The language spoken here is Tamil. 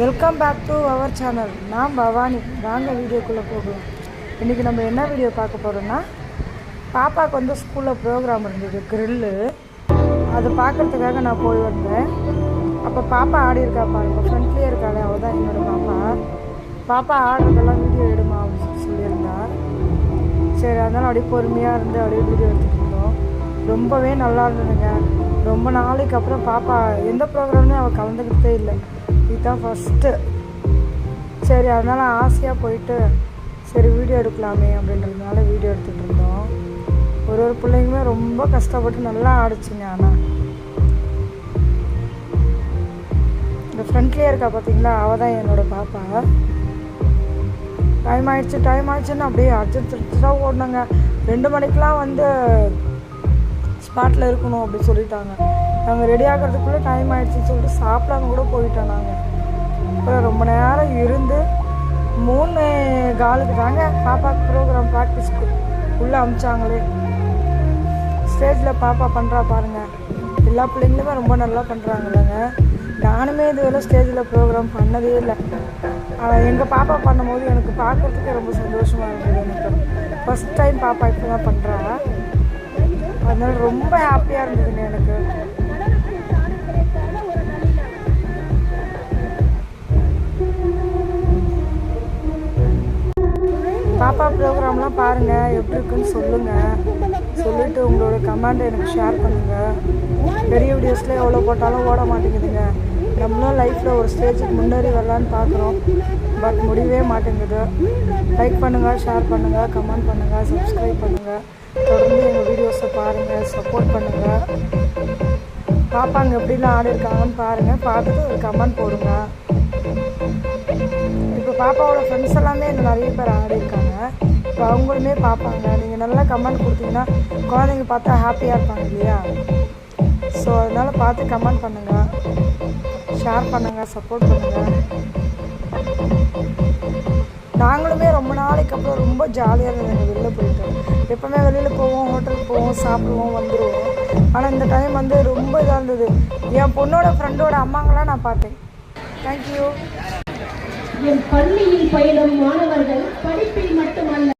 Welcome back to our channel நான் பவானி. வாங்க வீடியோக்குள்ளே போகலாம். இன்றைக்கி நம்ம என்ன வீடியோ பார்க்க போகிறோன்னா பாப்பாவுக்கு வந்து ஸ்கூலில் ப்ரோக்ராம் இருந்தது க்ரில்லு அது பார்க்குறதுக்காக நான் போய் வந்தேன். அப்போ பாப்பா ஆடி இருக்கா பாருங்க ஃப்ரெண்ட்லேயே இருக்காளே அவள் தான் என்னோடய பாப்பா. பாப்பா ஆடுறதெல்லாம் வீடியோ எடுமா அப்படின்னு சொல்லி சொல்லியிருந்தா. சரி அதனால் அப்படியே பொறுமையாக இருந்து அப்படியே வீடியோ எடுத்துகிட்டு இருந்தோம். ரொம்பவே நல்லா இருந்ததுங்க. ரொம்ப நாளைக்கு அப்புறம் பாப்பா எந்த ப்ரோக்ராம்லையும் அவள் கலந்துக்கிட்டே இல்லை. இதுதான் ஃபஸ்ட்டு சரி அதனால் ஆசையாக போயிட்டு சரி வீடியோ எடுக்கலாமே அப்படின்றதுனால வீடியோ எடுத்துகிட்டு இருந்தோம். ஒரு ஒரு பிள்ளைங்களுமே ரொம்ப கஷ்டப்பட்டு நல்லா ஆடிச்சுங்க ஆனால் இந்த ஃப்ரெண்ட்லியாக இருக்கா பார்த்தீங்களா அவள் தான் என்னோட பாப்பா. டைம் ஆயிடுச்சு டைம் ஆயிடுச்சுன்னு அப்படியே அடிச்சு தான் ஓடினாங்க. ரெண்டு மணிக்கெலாம் வந்து ஸ்பாட்டில் இருக்கணும் அப்படின்னு சொல்லிட்டாங்க. நாங்கள் ரெடி ஆகிறதுக்குள்ளே டைம் ஆகிடுச்சின்னு சொல்லிட்டு சாப்பிடாம கூட போயிட்டோம் நாங்கள் அப்புறம் ரொம்ப நேரம் இருந்து மூணு காலுக்கு தாங்க பாப்பாக்கு ப்ரோக்ராம் ப்ராக்டிஸ்க்கு உள்ளே அமிச்சாங்களே. ஸ்டேஜில் பாப்பா பண்ணுறா பாருங்கள் எல்லா பிள்ளைங்களுமே ரொம்ப நல்லா பண்ணுறாங்கல்லங்க நானுமே இதுவரை ஸ்டேஜில் ப்ரோக்ராம் பண்ணதே இல்லை. எங்கள் பாப்பா பண்ணும்போது எனக்கு பார்க்குறதுக்கே ரொம்ப சந்தோஷமாக இருந்தது எனக்கு. ஃபஸ்ட் டைம் பாப்பா இப்போ தான் பண்ணுறா அதனால ரொம்ப ஹாப்பியாக இருந்ததுங்க எனக்கு. பாப்பா ப்ரோக்ராம்லாம் பாருங்கள் எப்படி இருக்குன்னு சொல்லுங்கள் சொல்லிவிட்டு உங்களோட கமெண்ட் எனக்கு ஷேர் பண்ணுங்கள் பெரிய வீடியோஸில் எவ்வளோ போட்டாலும் ஓட மாட்டேங்குதுங்க. நம்மளும் லைஃப்பில் ஒரு ஸ்டேஜுக்கு முன்னேறி வரலான்னு பார்க்குறோம் பட் முடியவே மாட்டேங்குது. லைக் பண்ணுங்கள் ஷேர் பண்ணுங்கள் கமெண்ட் பண்ணுங்கள் சப்ஸ்கிரைப் பண்ணுங்கள் தொடர்ந்து எங்கள் வீடியோஸை பாருங்கள் சப்போர்ட் பண்ணுங்கள் பாப்பாங்க எப்படிலாம் ஆடி இருக்காங்கன்னு பாருங்கள் பார்த்துட்டு ஒரு கமெண்ட் போடுங்க. இப்போ பாப்பாவோட ஃப்ரெண்ட்ஸ் எல்லாமே இன்னும் நிறைய பேர் ஆடி இருக்காங்க. இப்போ அவங்களுமே பார்ப்பாங்க. நீங்கள் நல்லா கமெண்ட் கொடுத்தீங்கன்னா குழந்தைங்க பார்த்தா ஹாப்பியாக இருப்பாங்க இல்லையா? ஸோ அதனால் பார்த்து கமெண்ட் பண்ணுங்கள் ஷேர் பண்ணுங்கள் சப்போர்ட் பண்ணுங்கள் நாங்களுமே ரொம்ப நாளைக்கு அப்புறம் ரொம்ப ஜாலியாக இருந்தது வெளில போயிட்டோம் எப்போவுமே வெளியில் போவோம் ஹோட்டலுக்கு போவோம் சாப்பிடுவோம் வந்துடுவோம் ஆனால் இந்த டைம் வந்து ரொம்ப இதாக இருந்தது. என் பொண்ணோட ஃப்ரெண்டோட அம்மாங்களாம் நான் பார்த்தேன். தேங்க்யூ என் பள்ளியில் பயிலும் மாணவர்கள் படிப்பில் மட்டுமல்ல